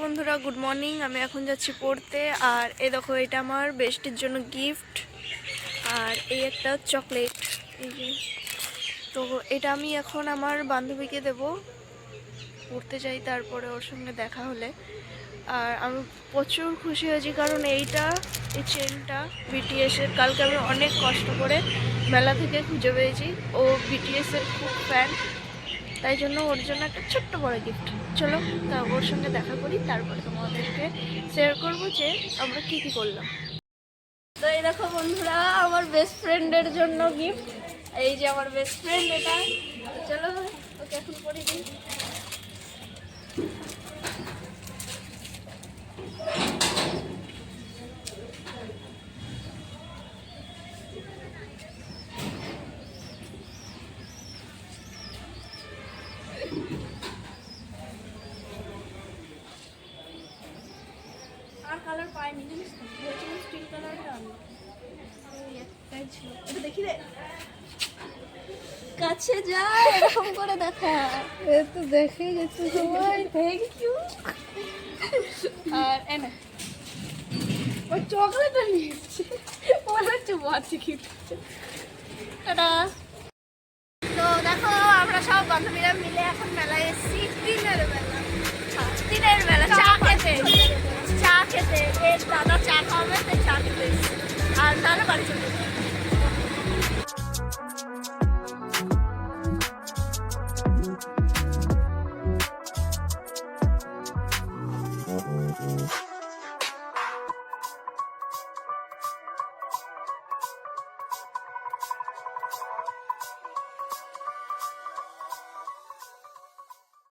বন্ধুরা, good morning. আমি এখন যাচ্ছি পড়তে, আর এ দেখো, এটা আমার বেস্টের জন্য গিফট। আর এই একটা চকলেট। তো এটা আমি এখন আমার বান্ধবীকে দেব। পড়তে যাই তারপরে ওর সঙ্গে দেখা হলে। আর আমি প্রচুর খুশি হয়েছি, কারণ এইটা, এই চেনটা বিটিএসের কালকে আমি অনেক কষ্ট করে মেলা থেকে খুঁজে পেয়েছি। ও বিটিএসের খুব ফ্যান তাই জন্য ওর জন্য একটা ছোট্ট বড় গিফট চলো, তা ওর সঙ্গে দেখা করি, তারপরে তোমাদেরকে শেয়ার করব যে আমরা কি কি করলাম। তো এই দেখো বন্ধুরা, আমার বেস্ট ফ্রেন্ডের জন্য গিফট এই যে আমার বেস্ট ফ্রেন্ড এটা। চলো, ওকে এখন করে দিই। পাইনি জানিস ভেবেছিলাম স্টিল কালারটা আমি একটাই ছিল এটা দেখি রে। কাছে যা এরকম করে দেখা। এ তো দেখেই যাচ্ছে সবাই। থ্যাংক ইউ আর এনে ও চকলেট নিয়ে এসছে মনে হচ্ছে বাচ্চা খেতে টাটা তো দেখো আমরা সব বান্ধবীরা মিলে এখন মেলায় এসেছি। দিনের বেলা খেতে এ দাদা চা খাবে তাই চা খেতে এসেছি আর তাহলে বাড়ি চলে যাব।